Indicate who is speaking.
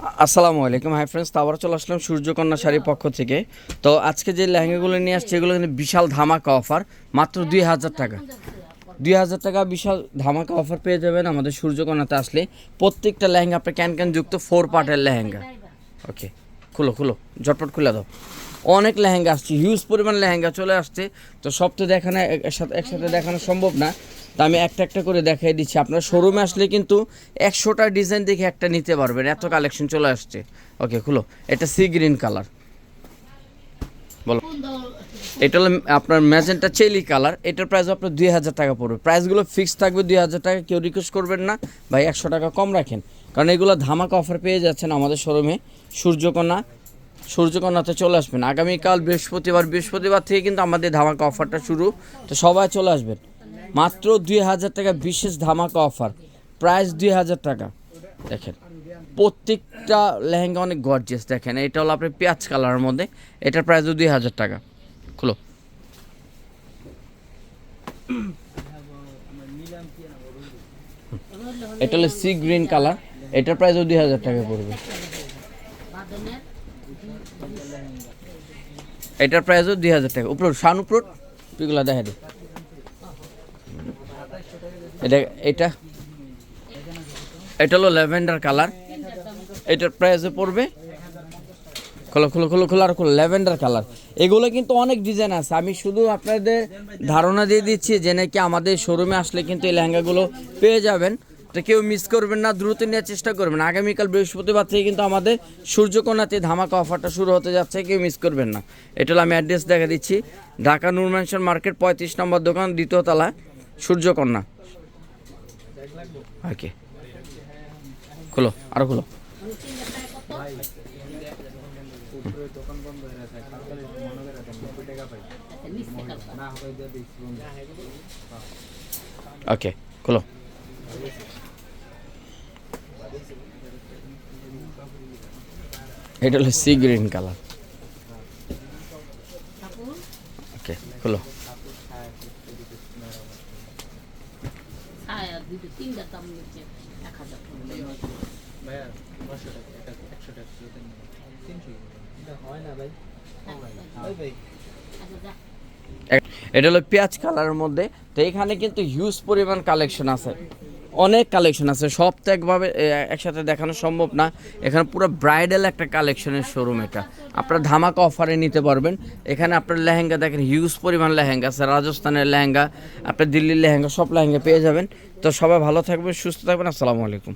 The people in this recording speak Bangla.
Speaker 1: আসসালামু আলাইকুম। হাই ফ্রেন্ডস আবার চলে আসলাম সূর্যকন্যা শাড়ির পক্ষ থেকে। তো আজকে যে লেহেঙ্গাগুলো নিয়ে আসছে, এগুলো কিন্তু বিশাল ধামাকা অফার মাত্র দুই হাজার টাকা। দুই হাজার টাকা বিশাল ধামাকা অফার পেয়ে যাবেন আমাদের সূর্যকন্যাতে আসলে। প্রত্যেকটা লেহেঙ্গা, আপনার ক্যান ক্যান যুক্ত ফোর পার্টের লেহেঙ্গা। ওকে খুলো খুলো, ঝটপট খুলে দাও। অনেক লেহেঙ্গা আসছে হিউজ পরিমাণ লেহেঙ্গা চলে আসছে। তো সব তো দেখানো একসাথে একসাথে দেখানো সম্ভব না। তা আমি একটা একটা করে দেখাই দিচ্ছি। আপনার শোরুমে আসলে কিন্তু একশোটা ডিজাইন দেখে একটা নিতে পারবেন। এত কালেকশন চলে আসছে। ওকে খুলো। এটা সি গ্রিন কালার বলো। এটা হলো আপনার ম্যাজেন্টা চেলি কালার এটার প্রাইস আপনার দুই হাজার টাকা পড়বে। প্রাইসগুলো ফিক্স থাকবে দুই হাজার টাকা। কেউ রিকোয়েস্ট করবেন না। ভাই, একশো টাকা কম রাখেন। কারণ এগুলো ধামাকা অফার পেয়ে যাচ্ছেন আমাদের শোরুমে সূর্যকন্যা সূর্যকন্যাতে চলে আসবেন। আগামীকাল বৃহস্পতিবার বৃহস্পতিবার থেকে কিন্তু আমাদের ধামাকা অফারটা শুরু। তো সবাই চলে আসবেন। মাত্র দুই হাজার টাকা বিশেষ ধামাকা অফার। প্রাইস দুই হাজার টাকা। দেখেন, প্রত্যেকটা লেহেঙ্গা অনেক গর্জিয়াস দেখেন। এটা হলো আপনি পেঁয়াজ কালারের মধ্যে। এটার প্রাইসও দুই হাজার টাকা। খুলো। এটা হলো সি গ্রিন কালার এটার প্রাইসও দুই হাজার টাকা পড়বে। এটার প্রাইসও দুই হাজার টাকা। উপর সান উপর পিগুলা দেখা দে। এটা এটা এটা হলো ল্যাভেন্ডার কালার। এটার প্রাইসে পড়বে, খোলো খোলো খোলো খোলো, আর খোলো, ল্যাভেন্ডার কালার। এগুলো কিন্তু অনেক ডিজাইন আছে। আমি শুধু আপনাদের ধারণা দিয়ে দিচ্ছি যে নাকি আমাদের শোরুমে আসলে কিন্তু এই লেহেঙ্গাগুলো পেয়ে যাবেন। তো কেউ মিস করবেন না, দ্রুত নেওয়ার চেষ্টা করবেন। আগামীকাল বৃহস্পতিবার থেকে কিন্তু আমাদের সূর্যকোনাতে ধামাকা অফারটা শুরু হতে যাচ্ছে, কেউ মিস করবেন না। এটা আমি অ্যাড্রেস দেখা দিচ্ছি। ঢাকা নূর ম্যানশন মার্কেট পঁয়ত্রিশ নম্বর দোকান, দ্বিতীয় তলা সূর্যকন্যা ওকে খোলো আরও খোলো। ওকে খোলো। এটা হলো সি গ্রিন কালার ওকে খোলো।
Speaker 2: এটা
Speaker 1: হলো পেঁয়াজ কালারের মধ্যে। তো এখানে কিন্তু হিউজ পরিমাণ কালেকশন আছে। অনেক কালেকশন আছে। সব তো একভাবে একসাথে দেখানো সম্ভব না। এখানে পুরো ব্রাইডাল একটা কালেকশনের শোরুম এটা। আপনারা ধামাকা অফারে নিতে পারবেন। এখানে আপনার লেহেঙ্গা দেখেন হিউজ পরিমাণ লেহেঙ্গা আছে। রাজস্থানের লেহেঙ্গা, আপনার দিল্লির লেহেঙ্গা, সব লেহেঙ্গা পেয়ে যাবেন। তো সবাই ভালো থাকবেন, সুস্থ থাকবেন। আসসালামু আলাইকুম।